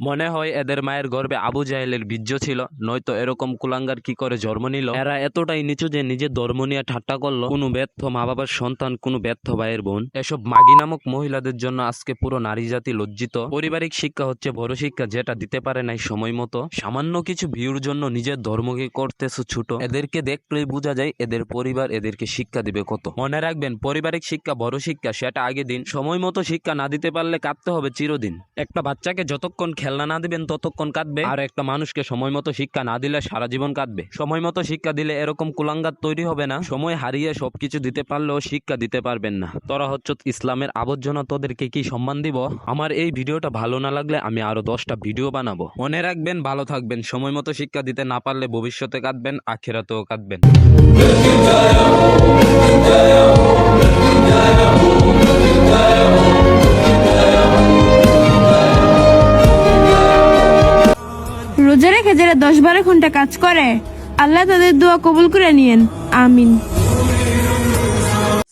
মনে হয় এদের মায়ের গর্ভে আবু জাহেলের বীর্য ছিল, নয়তো এরকম কুলাঙ্গার কি করে জন্ম নিল? এরা এতটাই নিচু যে নিজের ধর্ম নিয়ে ঠাট্টা করল। কোনো ব্যর্থ মা বাবার সন্তান, কোনো ব্যর্থ ভাইয়ের বোন। এসব মাগি নামক মহিলাদের জন্য আজকে পুরো নারী জাতি লজ্জিত। পারিবারিক শিক্ষা হচ্ছে বড় শিক্ষা যেটা দিতে পারে নাই সময় মতো। সামান্য কিছু ভিউর জন্য নিজের ধর্মকে করতেছো ছোট। এদেরকে দেখলেই বোঝা যায় এদের পরিবার এদেরকে শিক্ষা দিবে কত। মনে রাখবেন, পারিবারিক শিক্ষা বড় শিক্ষা, সেটা আগে দিন। সময় মতো শিক্ষা না দিতে পারলে কাঁদতে হবে চিরদিন। একটা বাচ্চাকে যতক্ষণ খেলনা না দিবেন, ততক্ষণ কাঁদবে। আর একটা মানুষকে সময় মতো শিক্ষা না দিলে সারা জীবন কাঁদবে। সময় মতো শিক্ষা দিলে এরকম কুলাঙ্গার তৈরি হবে না। সময় হারিয়ে সবকিছু দিতে পারলেও শিক্ষা দিতে পারবেন না। তোরা হচ্ছে ইসলামের আবর্জনা, তোদেরকে কি সম্মান দিব? আমার এই ভিডিওটা ভালো না লাগলে আমি আরও দশটা ভিডিও বানাবো। মনে রাখবেন, ভালো থাকবেন। সময় মতো শিক্ষা দিতে না পারলে ভবিষ্যতে কাঁদবেন, আখেরাতেও কাঁদবেন। রোজা রেখে যারা দশ বারো ঘণ্টা কাজ করে, আল্লাহ তাদের দোয়া কবুল করে নিয়েন। আমিন।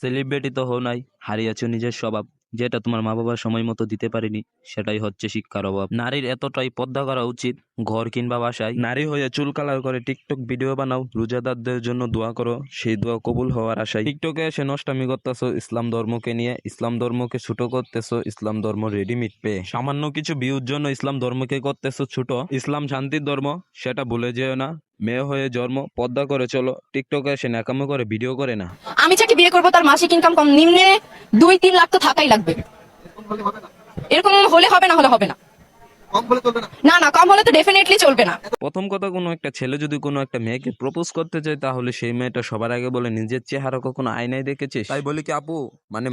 সেলিব্রিটি তো হো নাই হারিয়েছ নিজের স্বভাব। যেটা তোমার মা বাবা সময় মতো দিতে পারেনি, সেটাই হচ্ছে শিক্ষার অভাব। নারীর এতটাই পদ্মা করা উচিত, ঘর কিংবা বাসায়। নারী হয়ে চুল কালার করে টিকটক ভিডিও বানাও, রোজাদারদের জন্য দোয়া করো, সেই দোয়া কবুল হওয়ার আশায়। টিকটকে এসে নষ্টামি করতেছো, ইসলাম ধর্মকে নিয়ে, ইসলাম ধর্মকে ছোট করতেছো, ইসলাম ধর্ম রেডিমেড পেয়ে। সামান্য কিছু ভিউর জন্য ইসলাম ধর্মকে করতেছো ছোট। ইসলাম শান্তির ধর্ম, সেটা ভুলে যেও না। মেয়ে হয়ে জন্ম, পদ্মা করে চলো টিকটকে এসে ন্যাকামো করে, ভিডিও করে না। আমি যাকে বিয়ে করব তার মাসিক ইনকাম কম, নিম্নে দুই তিন লাখ তো থাকাই লাগবে। এরকম হলে হবে না, হলে হবে না। না। না কম হলে তো ডেফিনেটলি চলবে না। প্রথম কথা কোনো একটা ছেলে যদি কোনো একটা মেয়েকে প্রপোজ করতে চায় তাহলে সেই মেয়েটা সবার আগে বলে নিজের চেহারা কখনো আয়নায় দেখেছিস? তাই বলি কি আপু মানে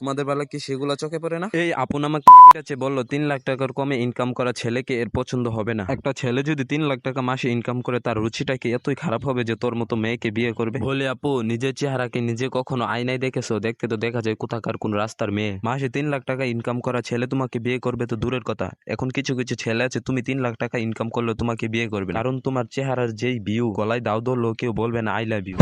তোমাদের বেলা কি সেগুলো চোখে পড়ে না? এই আপু নামক মাগির আছে বলল তিন লাখ টাকার কমে ইনকাম করা ছেলেকে এর পছন্দ হবে না। একটা ছেলে যদি তিন লাখ টাকা মাসে ইনকাম করে তার রুচিটা কি এতই খারাপ হবে যে তোর মতো মেয়েকে বিয়ে করবে? বলে আপু নিজের চেহারাকে নিজে কখনো আয়নায় দেখেছ? দেখতে তো দেখা যায় কোথাকার কোন রাস্তার মেয়ে। মাসে তিন লাখ টাকা ইনকাম করা ছেলে তোমাকে বিয়ে করবে তো দূরের কথা। এখন কিছু কিছু ছেলে আছে, তুমি তিন লাখ টাকা ইনকাম করলে তোমাকে বিয়ে করবে কারণ তোমার চেহারার যেই ভিউ গলায় দাও দৌড়লো কেউ বলবে না আই লাভ ইউ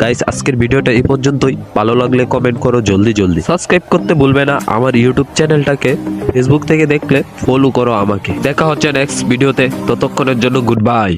গাইস আজকের ভিডিওটা এই পর্যন্তই। ভালো লাগলে কমেন্ট করো জলদি জলদি। সাবস্ক্রাইব করতে ভুলবে না। আমার ইউটিউব চ্যানেলটাকে ফেসবুক থেকে দেখলে ফলো করো আমাকে। দেখা হচ্ছে নেক্সট ভিডিওতে ততক্ষণের জন্য গুড বাই